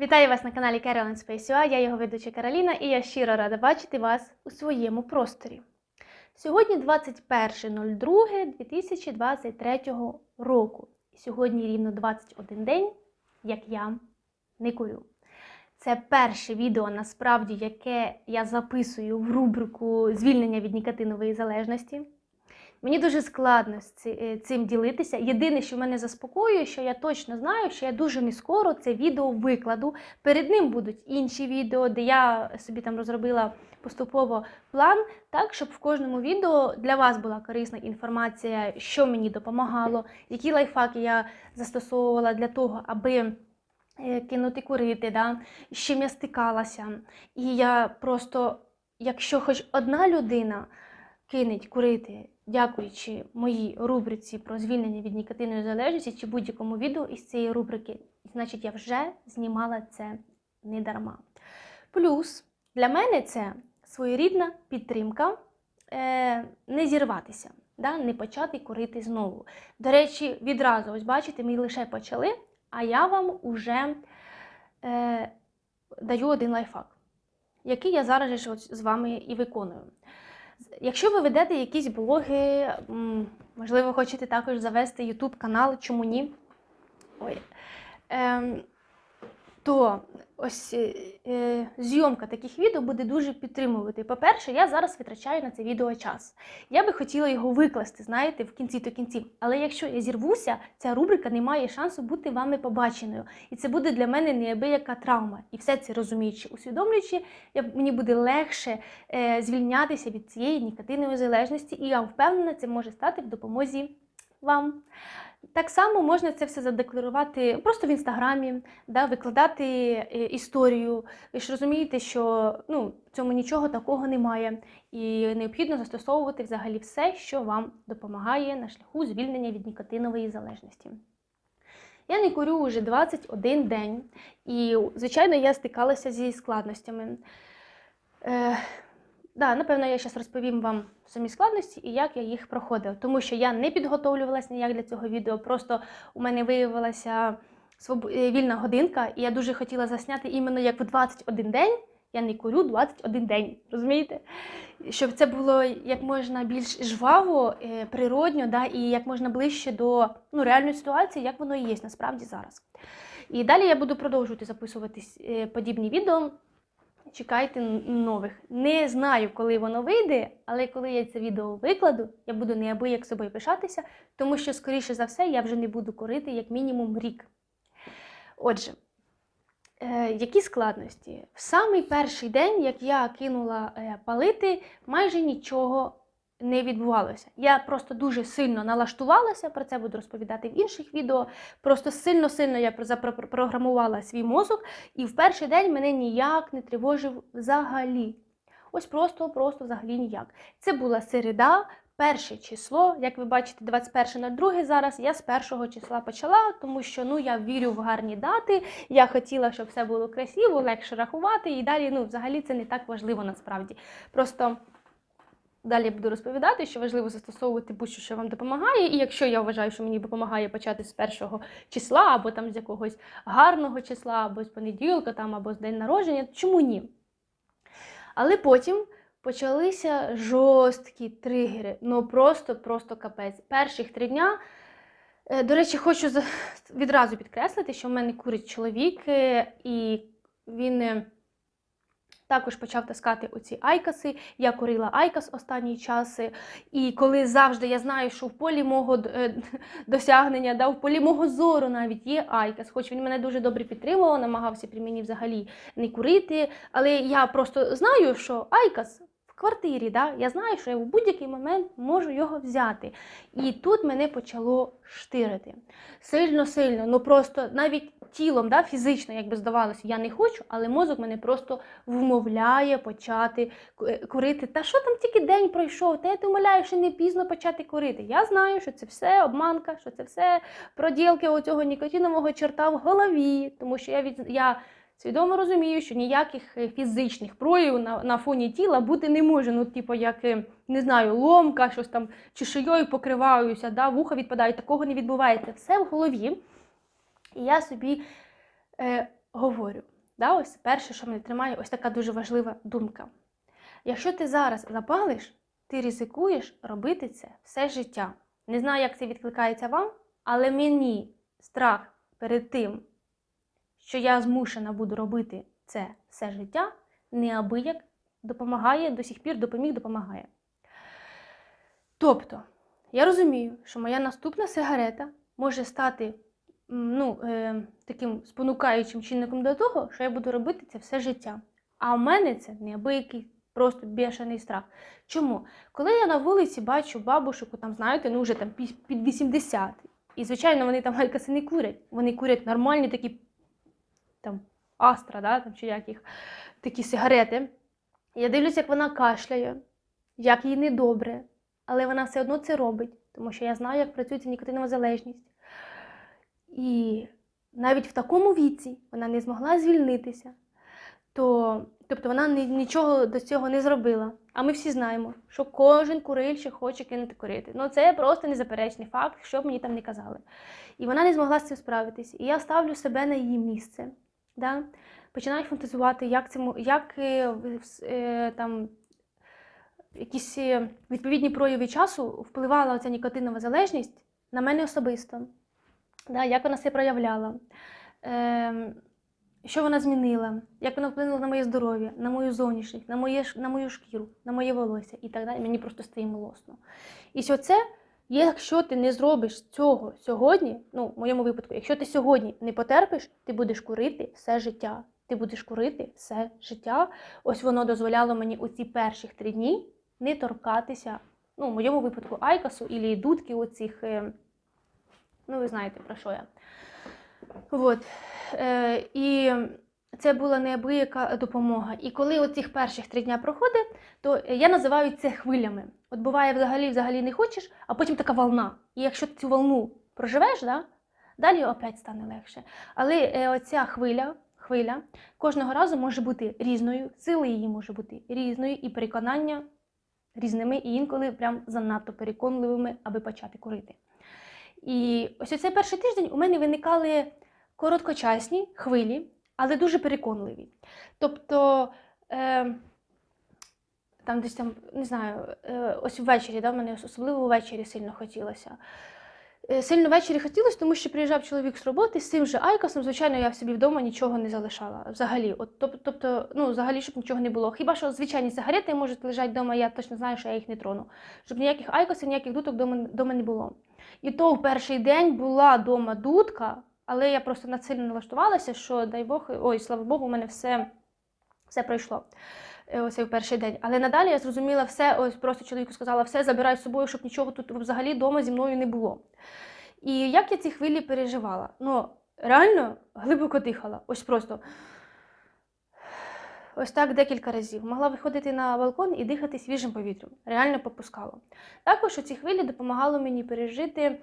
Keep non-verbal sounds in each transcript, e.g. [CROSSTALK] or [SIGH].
Вітаю вас на каналі Carolyn Space UA, я його ведуча Кароліна, і я щиро рада бачити вас у своєму просторі. Сьогодні 21.02.2023 року. Сьогодні рівно 21 день, як я не курю. Це перше відео, насправді, яке я записую в рубрику звільнення від нікотинової залежності. Мені дуже складно з е, цим ділитися. Єдине, що мене заспокоює, що я точно знаю, що я дуже не скоро це відео викладу. Перед ним будуть інші відео, де я собі там розробила поступово план, так щоб в кожному відео для вас була корисна інформація, що мені допомагало, які лайфхаки я застосовувала для того, аби е, кинути курити, да, з чим я стикалася. І я просто, якщо хоч одна людина кинеть курити, дякуючи моїй рубриці про звільнення від нікотиної залежності чи будь-якому відео із цієї рубрики, значить я вже знімала це не дарма. Плюс для мене це своєрідна підтримка е, не зірватися, да, не почати курити знову. До речі, відразу, ось бачите, ми лише почали, а я вам уже е, даю один лайфхак, який я зараз ж з вами і виконую. Якщо ви ведете якісь блоги, можливо, хочете також завести YouTube канал, чому ні? Ой. Ем, то ось е, е, зйомка таких відео буде дуже підтримувати. По-перше, я зараз витрачаю на це відео час. Я би хотіла його викласти, знаєте, в кінці то кінців. Але якщо я зірвуся, ця рубрика не має шансу бути вами побаченою. І це буде для мене неабияка травма. І все це розуміючи, усвідомлюючи, я, мені буде легше е, звільнятися від цієї нікотинової залежності, і я впевнена, це може стати в допомозі вам. Так само можна це все задекларувати просто в інстаграмі, да, викладати е, історію. Ви ж розумієте, що ну, в цьому нічого такого немає, і необхідно застосовувати взагалі все, що вам допомагає на шляху звільнення від нікотинової залежності. Я не курю вже 21 день, і, звичайно, я стикалася зі складностями. Да, напевно, я зараз розповім вам самі складності і як я їх проходила, тому що я не підготовлювалася ніяк для цього відео. Просто у мене виявилася своб... е, вільна годинка, і я дуже хотіла засняти іменно як в 21 день. Я не курю 21 день, розумієте? Щоб це було як можна більш жваво, е, природньо, да, і як можна ближче до ну, реальної ситуації, як воно і є насправді зараз. І далі я буду продовжувати записувати е, подібні відео. Чекайте нових. Не знаю, коли воно вийде, але коли я це відео викладу, я буду неабияк собою пишатися, тому що, скоріше за все, я вже не буду курити як мінімум рік. Отже, е, які складності? В самий перший день, як я кинула е, палити, майже нічого не відбувалося. Я просто дуже сильно налаштувалася, про це буду розповідати в інших відео. Просто сильно-сильно я запрограмувала свій мозок, і в перший день мене ніяк не тривожив взагалі. Ось просто-просто взагалі ніяк. Це була середа, перше число. Як ви бачите, 21.02 зараз. Я з першого числа почала, тому що ну я вірю в гарні дати. Я хотіла, щоб все було красиво, легше рахувати. І далі, ну, взагалі, це не так важливо насправді. Просто. Далі я буду розповідати, що важливо застосовувати будь-що, що вам допомагає. І якщо я вважаю, що мені допомагає почати з першого числа, або там з якогось гарного числа, або з понеділка, там, або з день народження, чому ні? Але потім почалися жорсткі тригери. Ну просто-просто капець. Перших три дня. е, До речі, хочу відразу підкреслити, що в мене курить чоловік, е, і він. Також почав таскати оці айкаси. Я курила айкас останні часи. І коли завжди я знаю, що в полі мого е, [LAUGHS] досягнення, да, в полі мого зору навіть є айкас, хоч він мене дуже добре підтримував, намагався при мені взагалі не курити. Але я просто знаю, що айкас квартирі, да, я знаю, що я в будь-який момент можу його взяти. І тут мене почало штирити. Сильно-сильно, ну просто навіть тілом, да, фізично, якби здавалося, я не хочу, але мозок мене просто вмовляє почати е, курити. Та що там тільки день пройшов? Та я ти умоляю, що не пізно почати курити. Я знаю, що це все обманка, що це все проділки оцього нікотинового чорта в голові, тому що я від я свідомо розумію, що ніяких е, фізичних проявів на, на фоні тіла бути не може. Ну, типу, як е, не знаю, ломка, щось там чешуєю покриваюся, да, вуха відпадають. Такого не відбувається. Все в голові. І я собі е, говорю. Да, ось перше, що мене тримає, ось така дуже важлива думка. Якщо ти зараз запалиш, ти ризикуєш робити це все життя. Не знаю, як це відкликається вам, але мені страх перед тим, що я змушена буду робити це все життя, неабияк допомагає, до сих пір допоміг, допомагає. Тобто, я розумію, що моя наступна сигарета може стати ну, е, таким спонукаючим чинником до того, що я буду робити це все життя. А в мене це неабиякий просто бешений страх. Чому? Коли я на вулиці бачу бабушок, там, знаєте, ну вже там під 80, і, звичайно, вони там гайкаси не курять, вони курять нормальні такі там астра, да, там, чи як їх, такі сигарети. Я дивлюся, як вона кашляє, як їй недобре, але вона все одно це робить, тому що я знаю, як працює ця нікотинова залежність. І навіть в такому віці вона не змогла звільнитися, то, тобто вона нічого до цього не зробила. А ми всі знаємо, що кожен курильщик хоче кинути курити. Ну це просто незаперечний факт, що б мені там не казали. І вона не змогла з цим справитись. І я ставлю себе на її місце. Да? Починаю фантазувати, як, це, як е, е, там, якісь е, відповідні прояви часу впливала оця нікотинова залежність на мене особисто. Да? Як вона себе проявляла. Ем, що вона змінила, як вона вплинула на моє здоров'я, на мою зовнішність, на, моє, на мою шкіру, на моє волосся і так далі. Мені просто стає милосно. І що це, якщо ти не зробиш цього сьогодні, ну, в моєму випадку, якщо ти сьогодні не потерпиш, ти будеш курити все життя. Ти будеш курити все життя. Ось воно дозволяло мені у ці перших три дні не торкатися, ну, в моєму випадку, айкасу і дудки оцих, е, ну, ви знаєте, про що я. От. Е, і це була неабияка допомога. І коли оцих перших три дня проходить, то я називаю це хвилями. От буває, взагалі взагалі не хочеш, а потім така волна. І якщо ти цю волну проживеш, да, далі опять стане легше. Але е, оця хвиля, хвиля кожного разу може бути різною, сили її може бути різною, і переконання різними, і інколи прям занадто переконливими, аби почати курити. І ось цей перший тиждень у мене виникали короткочасні хвилі, але дуже переконливі. Тобто, е, там десь там, не знаю, е, ось ввечері, да, в мене особливо ввечері сильно хотілося. Е, Сильно ввечері хотілося, тому що приїжджав чоловік з роботи з цим же айкосом, звичайно, я в собі вдома нічого не залишала. Взагалі, от, тобто, ну, взагалі, щоб нічого не було. Хіба що звичайні сигарети можуть лежати вдома, я точно знаю, що я їх не трону. Щоб ніяких айкосів, ніяких дуток вдома, не було. І то в перший день була вдома дудка, але я просто надсильно налаштувалася, що дай Бог, ой, слава Богу, у мене все, все пройшло. е, Ось цей перший день. Але надалі я зрозуміла все, ось просто чоловіку сказала, все забирай з собою, щоб нічого тут взагалі вдома зі мною не було. І як я ці хвилі переживала? Ну, реально глибоко дихала. Ось просто. Ось так декілька разів. Могла виходити на балкон і дихати свіжим повітрям. Реально попускало. Також ці хвилі допомагало мені пережити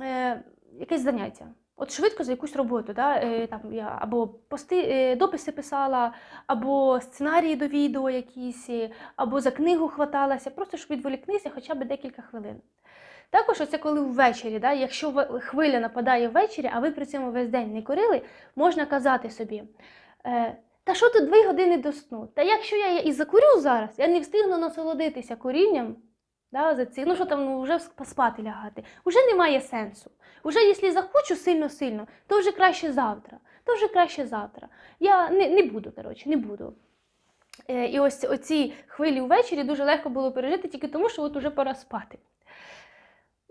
е, якесь заняття. От швидко за якусь роботу, да? е, там я або пости, е, дописи писала, або сценарії до відео якісь, е, або за книгу хваталася, просто щоб відволікнися хоча б декілька хвилин. Також оце коли ввечері, да? якщо хвиля нападає ввечері, а ви при цьому весь день не курили, можна казати собі. Е, та що тут дві години до сну? Та якщо я і закурю зараз, я не встигну насолодитися курінням, да, за ці, ну що там, ну вже спати лягати. Уже немає сенсу. Уже якщо захочу сильно-сильно, то вже краще завтра. То вже краще завтра. Я не, не буду, коротше, не буду. Е, і ось оці хвилі ввечері дуже легко було пережити тільки тому, що от уже пора спати.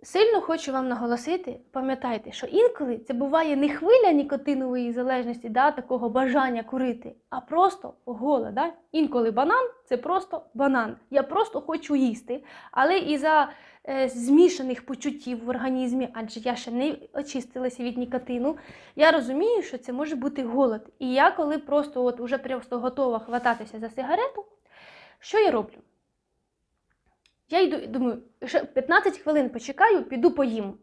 Сильно хочу вам наголосити, пам'ятайте, що інколи це буває не хвиля нікотинової залежності, да, такого бажання курити, а просто голод. Да? Інколи банан це просто банан. Я просто хочу їсти. Але і за е, змішаних почуттів в організмі, адже я ще не очистилася від нікотину, я розумію, що це може бути голод. І я, коли просто от уже просто готова хвататися за сигарету, що я роблю? Я йду, думаю, ще 15 хвилин почекаю, піду поїм.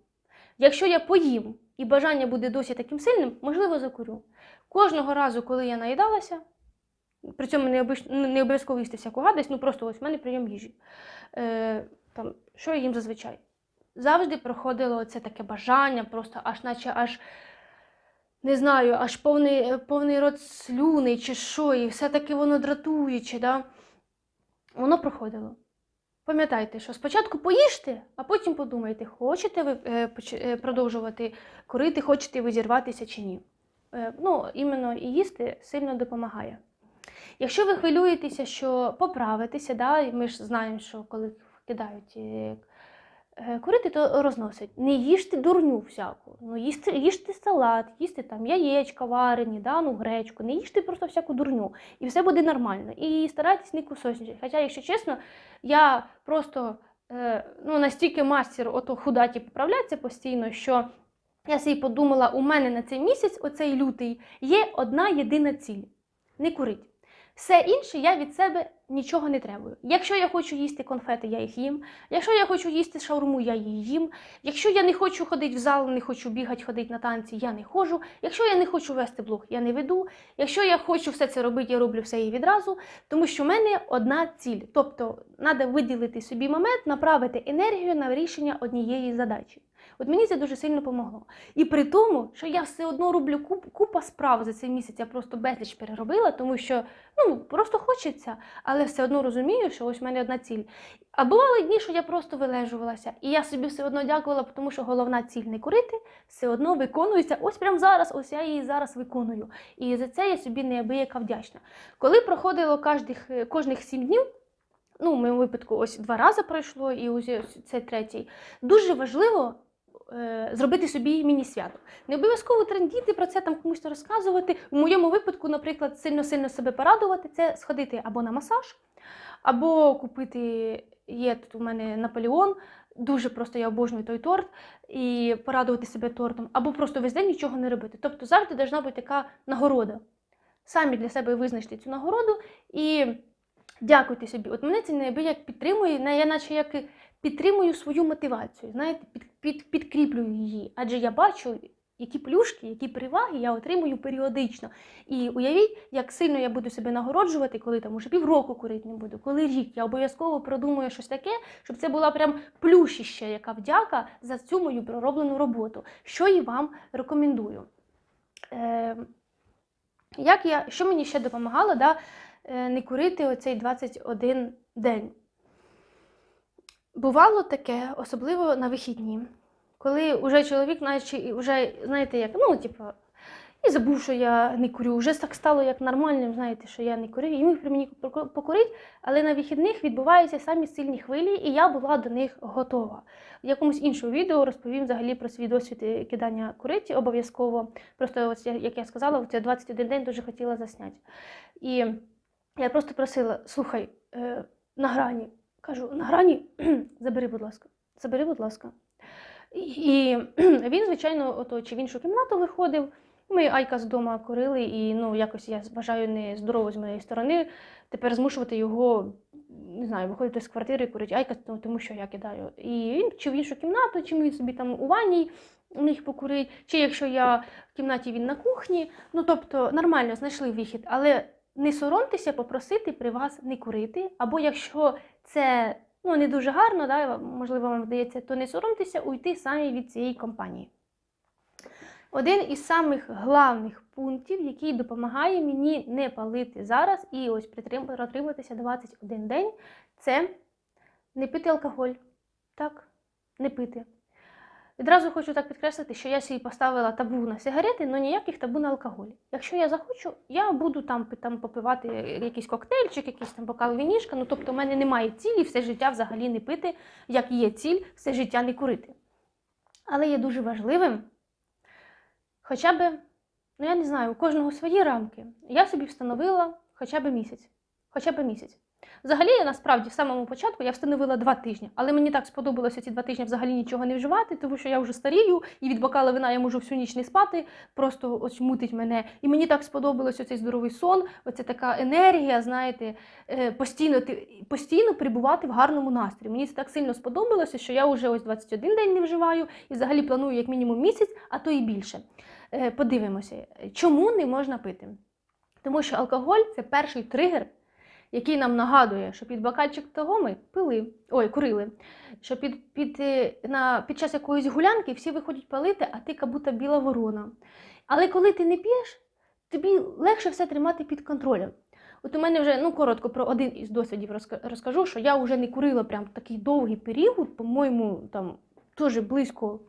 Якщо я поїм і бажання буде досі таким сильним, можливо, закурю. Кожного разу, коли я наїдалася, при цьому не, не обов'язково їсти всяку гадость, ну просто ось в мене прийом їжі. Е, там, що я їм зазвичай? Завжди проходило це таке бажання, просто аж наче аж не знаю, аж повний, повний рот слюни чи що, і все-таки воно дратуюче, да? воно проходило. Пам'ятайте, що спочатку поїжте, а потім подумайте, хочете ви е, е, продовжувати курити, хочете ви зірватися чи ні. Е, ну, іменно і їсти сильно допомагає. Якщо ви хвилюєтеся, що поправитися, да, ми ж знаємо, що коли кидають курити, то розносять. Не їжте дурню всяку. Ну, їсти, їжте салат, їсти там яєчка варені, да, ну, гречку, не їжте просто всяку дурню. І все буде нормально. І старайтесь не кусочничати. Хоча, якщо чесно, я просто е, ну, настільки мастер ото худаті поправлятися постійно, що я собі подумала, у мене на цей місяць, оцей лютий, є одна єдина ціль не курить. Все інше я від себе нічого не требую. Якщо я хочу їсти конфети, я їх їм. Якщо я хочу їсти шаурму, я її їм. Якщо я не хочу ходити в зал, не хочу бігати, ходити на танці, я не ходжу. Якщо я не хочу вести блог, я не веду. Якщо я хочу все це робити, я роблю все і відразу, тому що в мене одна ціль. Тобто треба виділити собі момент, направити енергію на рішення однієї задачі. От мені це дуже сильно допомогло. І при тому, що я все одно роблю куп, купа справ за цей місяць, я просто безліч переробила, тому що ну, просто хочеться, але все одно розумію, що ось в мене одна ціль. А бували дні, що я просто вилежувалася, і я собі все одно дякувала, тому що головна ціль не курити, все одно виконується. Ось прямо зараз, ось я її зараз виконую. І за це я собі неабияка вдячна. Коли проходило кожних, кожних сім днів, ну, в моєму випадку, ось два рази пройшло, і ось це третій, дуже важливо зробити собі міні-свято. Не обов'язково трендіти про це там комусь розказувати. У моєму випадку, наприклад, сильно-сильно себе порадувати це сходити або на масаж, або купити. Є тут у мене Наполеон, дуже просто я обожнюю той торт, і порадувати себе тортом, або просто весь день нічого не робити. Тобто завжди повинна бути така нагорода. Самі для себе визначте цю нагороду і дякуйте собі. От мене це неабияк підтримує, я наче як підтримую свою мотивацію, знаєте, під, під, підкріплюю її. Адже я бачу, які плюшки, які переваги я отримую періодично. І уявіть, як сильно я буду себе нагороджувати, коли там уже півроку курити не буду, коли рік. Я обов'язково продумаю щось таке, щоб це була прям плюшіща, яка вдяка за цю мою пророблену роботу, що і вам рекомендую. Е, як я, що мені ще допомагало, да, е, не курити оцей 21 день? Бувало таке, особливо на вихідні, коли вже чоловік, наче вже, знаєте, як, ну, типу, і забув, що я не курю. Вже так стало як нормальним, знаєте, що я не курю, і міг при мені поку- покурити, але на вихідних відбуваються самі сильні хвилі, і я була до них готова. В якомусь іншому відео розповім взагалі про свій досвід е, кидання куриті обов'язково. Просто, ось, як я сказала, це 21 день дуже хотіла засняти. І я просто просила: слухай, е, на грані. Кажу, на грані, [CLEARS THROAT] забери, будь ласка, забери, будь ласка. І [CLEARS THROAT] він, звичайно, ото, чи в іншу кімнату виходив. Ми Айка з дома курили, і ну, якось я вважаю не здорово з моєї сторони тепер змушувати його, не знаю, виходити з квартири і курити Айка, ну, тому що я кидаю. І він чи в іншу кімнату, чи він собі там у ванній міг покурити, чи якщо я в кімнаті він на кухні. Ну тобто нормально знайшли вихід, але не соромтеся попросити при вас не курити, або якщо це ну, не дуже гарно, да, можливо, вам вдається, то не соромтеся уйти самі від цієї компанії. Один із самих главних пунктів, який допомагає мені не палити зараз і ось протриматися 21 день, це не пити алкоголь. Так, не пити. Відразу хочу так підкреслити, що я собі поставила табу на сигарети, але ніяких табу на алкоголь. Якщо я захочу, я буду там, там попивати якийсь коктейльчик, якийсь там бокал вінішка. Ну тобто, в мене немає цілі все життя взагалі не пити, як є ціль все життя не курити. Але є дуже важливим, хоча б, ну я не знаю, у кожного свої рамки. Я собі встановила хоча б місяць. Хоча б місяць. Взагалі, я насправді в самому початку я встановила два тижні, але мені так сподобалося ці два тижні взагалі нічого не вживати, тому що я вже старію, і від бокала вина я можу всю ніч не спати, просто ось мутить мене. І мені так сподобалося цей здоровий сон, оця така енергія, знаєте, е, постійно постійно перебувати в гарному настрої. Мені це так сильно сподобалося, що я вже ось 21 день не вживаю і взагалі планую як мінімум місяць, а то і більше. Е, Подивимося, чому не можна пити? Тому що алкоголь це перший тригер, який нам нагадує, що під бокальчик того ми пили, ой, курили, що під, під, е, на, під час якоїсь гулянки всі виходять палити, а ти будто біла ворона. Але коли ти не п'єш, тобі легше все тримати під контролем. От у мене вже ну коротко про один із досвідів розкажу, що я вже не курила прям такий довгий період, по-моєму, там теж близько,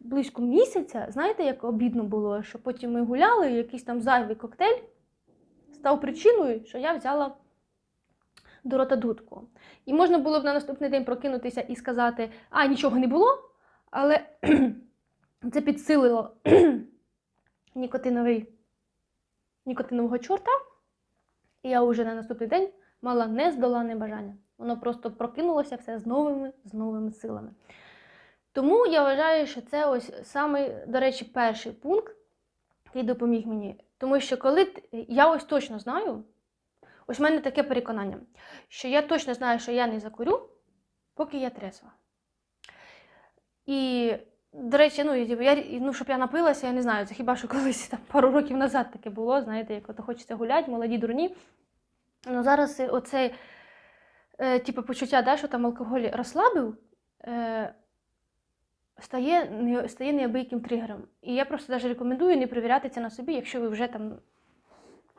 близько місяця. Знаєте, як обідно було, що потім ми гуляли, якийсь там зайвий коктейль став причиною, що я взяла до рота. І можна було б на наступний день прокинутися і сказати, а нічого не було, але [CLEARS THROAT] це підсилило [CLEARS THROAT] нікотиновий, нікотинового чорта. І я вже на наступний день мала нездолане бажання. Воно просто прокинулося все з новими, з новими силами. Тому я вважаю, що це ось саме, до речі, перший пункт, який допоміг мені. Тому що коли я ось точно знаю, ось в мене таке переконання, що я точно знаю, що я не закурю, поки я трезва. І, до речі, ну, я, я, ну, щоб я напилася, я не знаю, це хіба що колись там, пару років назад таке було, знаєте, як ото хочеться гуляти, молоді дурні. Ну, зараз оце е, типу, почуття, да, що там алкоголь розслабив, е, стає, стає неабияким тригером. І я просто навіть рекомендую не перевіряти це на собі, якщо ви вже там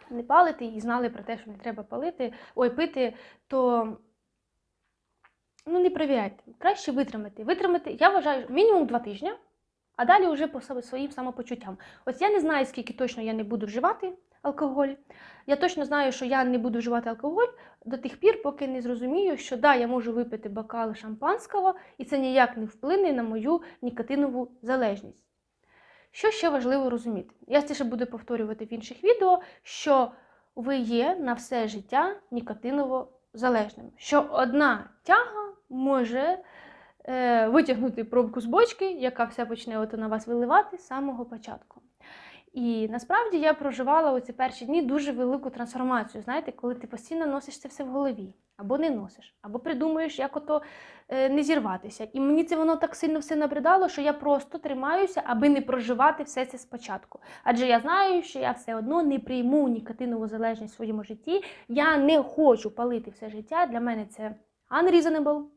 не палите і знали про те, що не треба палити, ой, пити, то ну, не перевіряйте. Краще витримати. Витримати, я вважаю, мінімум два тижні, а далі вже по своїм самопочуттям. Ось я не знаю, скільки точно я не буду вживати алкоголь. Я точно знаю, що я не буду вживати алкоголь до тих пір, поки не зрозумію, що да, я можу випити бокал шампанського, і це ніяк не вплине на мою нікотинову залежність. Що ще важливо розуміти? Я це ще буду повторювати в інших відео, що ви є на все життя нікотиново залежним. Що одна тяга може е, витягнути пробку з бочки, яка все почне от на вас виливати з самого початку. І насправді я проживала у ці перші дні дуже велику трансформацію. Знаєте, коли ти постійно носиш це все в голові, або не носиш, або придумуєш, як ото е, не зірватися. І мені це воно так сильно все набридало, що я просто тримаюся, аби не проживати все це спочатку. Адже я знаю, що я все одно не прийму нікотинову залежність в своєму житті. Я не хочу палити все життя. Для мене це unreasonable.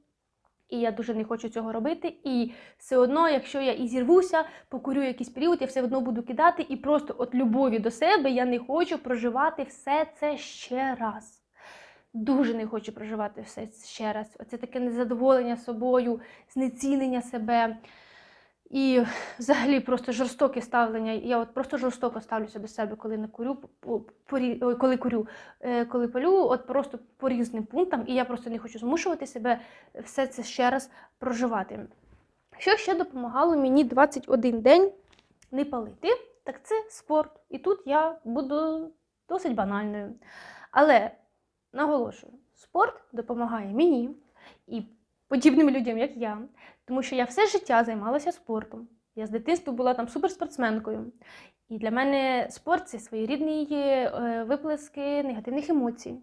І я дуже не хочу цього робити. І все одно, якщо я і зірвуся, покурю якийсь період, я все одно буду кидати. І просто от любові до себе я не хочу проживати все це ще раз. Дуже не хочу проживати все ще раз. Оце таке незадоволення собою, знецінення себе. І взагалі просто жорстоке ставлення. Я от просто жорстоко ставлюся до себе, коли не курю, коли курю, е, коли палю, от просто по різним пунктам, і я просто не хочу змушувати себе все це ще раз проживати. Що ще допомагало мені 21 день не палити, так це спорт. І тут я буду досить банальною. Але наголошую, спорт допомагає мені і подібним людям, як я, тому що я все життя займалася спортом. Я з дитинства була там суперспортсменкою. І для мене спорт це своєрідні е, виплески негативних емоцій,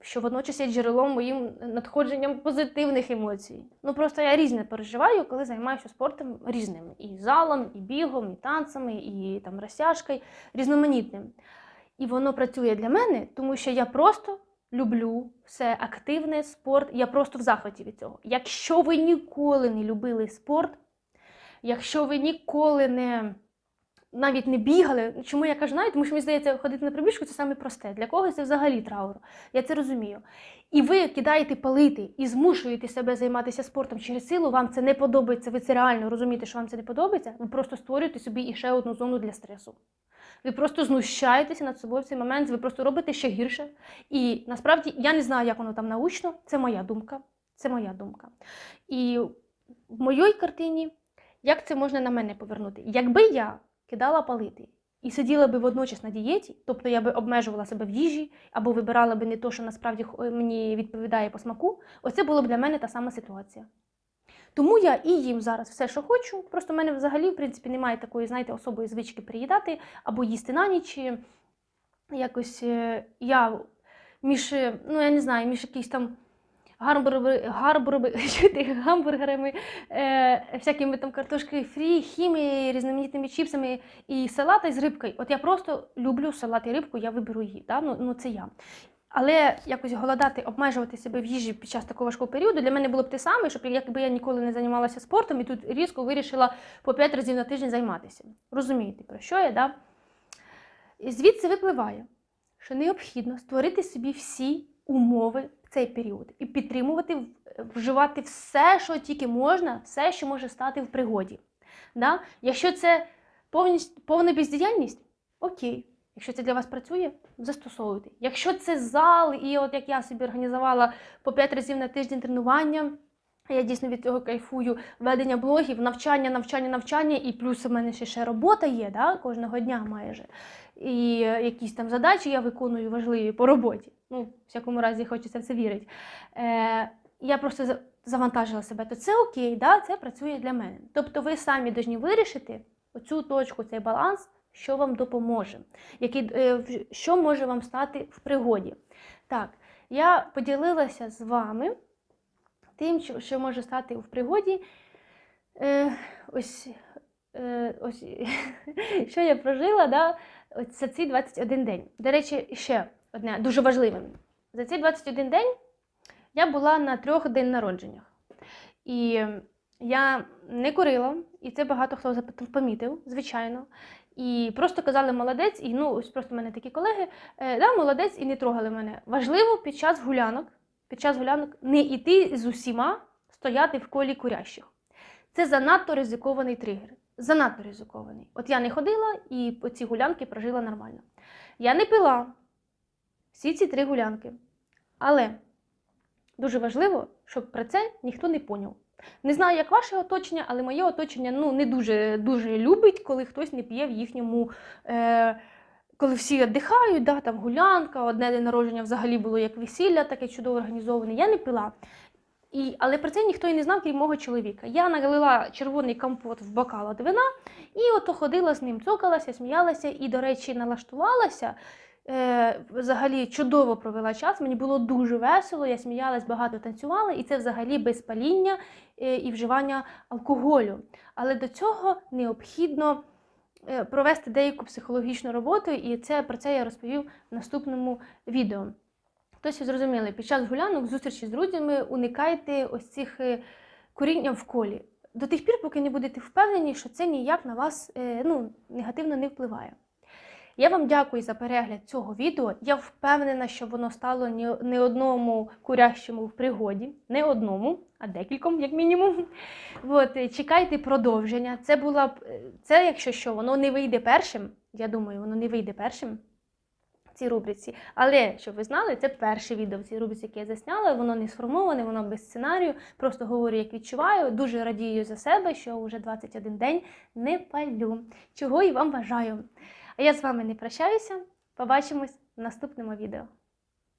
що водночас є джерелом моїм надходженням позитивних емоцій. Ну просто я різне переживаю, коли займаюся спортом різним. І залом, і бігом, і танцями, і там розтяжкою, різноманітним. І воно працює для мене, тому що я просто люблю все активне спорт. Я просто в захваті від цього. Якщо ви ніколи не любили спорт, якщо ви ніколи не навіть не бігали, чому я кажу навіть, тому що мені здається, ходити на пробіжку це саме просте. Для когось це взагалі траур. Я це розумію. І ви кидаєте палити і змушуєте себе займатися спортом через силу, вам це не подобається, ви це реально розумієте, що вам це не подобається, ви просто створюєте собі іще одну зону для стресу. Ви просто знущаєтеся над собою в цей момент, ви просто робите ще гірше. І насправді я не знаю, як воно там научно, це моя думка. Це моя думка. І в моїй картині, як це можна на мене повернути? Якби я кидала палити і сиділа би водночас на дієті, тобто я би обмежувала себе в їжі або вибирала би не те, що насправді мені відповідає по смаку, оце було б для мене та сама ситуація. Тому я і їм зараз все, що хочу. Просто в мене взагалі, в принципі, немає такої, знаєте, особої звички приїдати або їсти на ніч. Якось е, я між, е, ну я не знаю, між якісь там гарбурови, чуєте, [LAUGHS] гамбургерами, е, всякими там картошкою фрі, хімією, різноманітними чіпсами і салата з рибкою. От я просто люблю салат і рибку, я виберу її. Да? Ну, ну це я. Але якось голодати, обмежувати себе в їжі під час такого важкого періоду для мене було б те саме, щоб якби я ніколи не займалася спортом і тут різко вирішила по 5 разів на тиждень займатися. Розумієте, про що я, да? І звідси випливає, що необхідно створити собі всі умови цей період і підтримувати, вживати все, що тільки можна, все, що може стати в пригоді. Да? Якщо це повність, повна бездіяльність, окей. Якщо це для вас працює, застосовуйте. Якщо це зал, і от як я собі організувала по 5 разів на тиждень тренування, я дійсно від цього кайфую, ведення блогів, навчання, навчання, навчання, і плюс у мене ще, ще робота є, да? кожного дня майже. І е, якісь там задачі я виконую важливі по роботі. Ну, в всякому разі, хочеться в це вірити. Е, я просто завантажила себе, то це окей, да? це працює для мене. Тобто ви самі повинні вирішити оцю точку, цей баланс, що вам допоможе, який, е, що може вам стати в пригоді. Так, я поділилася з вами тим, що, може стати в пригоді. Е, ось, е, ось [LAUGHS] що я прожила да, за ці 21 день. До речі, ще одне дуже важливе. За ці 21 день я була на трьох день народженнях. І я не курила, і це багато хто помітив, звичайно. І просто казали молодець, і ну ось просто в мене такі колеги, е, да, молодець, і не трогали мене. Важливо під час гулянок, під час гулянок не йти з усіма стояти в колі курящих. Це занадто ризикований тригер. Занадто ризикований. От я не ходила і ці гулянки прожила нормально. Я не пила всі ці три гулянки. Але дуже важливо, щоб про це ніхто не поняв. Не знаю, як ваше оточення, але моє оточення ну, не дуже, дуже любить, коли хтось не п'є в їхньому. Е- коли всі віддихають, да, там гулянка, одне день народження взагалі було як весілля, таке чудово організоване. Я не пила. І, але про це ніхто і не знав, крім мого чоловіка. Я налила червоний компот в бокал від вина і ото ходила з ним, цокалася, сміялася і, до речі, налаштувалася. Е, взагалі чудово провела час. Мені було дуже весело, я сміялась, багато танцювала, і це взагалі без паління е, і вживання алкоголю. Але до цього необхідно е, провести деяку психологічну роботу, і це про це я розповів в наступному відео. Тобто, зрозуміли, під час гулянок, зустрічі з друзями уникайте ось цих е, куріння в колі. До тих пір, поки не будете впевнені, що це ніяк на вас е, ну, негативно не впливає. Я вам дякую за перегляд цього відео. Я впевнена, що воно стало не, одному курящому в пригоді, не одному, а декільком, як мінімум. [LAUGHS] От, е, чекайте продовження. Це була е, це, якщо що, воно не вийде першим. Я думаю, воно не вийде першим цій рубриці. Але щоб ви знали, це перше відео в цій рубриці, яке я засняла. Воно не сформоване, воно без сценарію. Просто говорю, як відчуваю. Дуже радію за себе, що вже 21 день не палю. Чого і вам бажаю. А я з вами не прощаюся. Побачимось в наступному відео.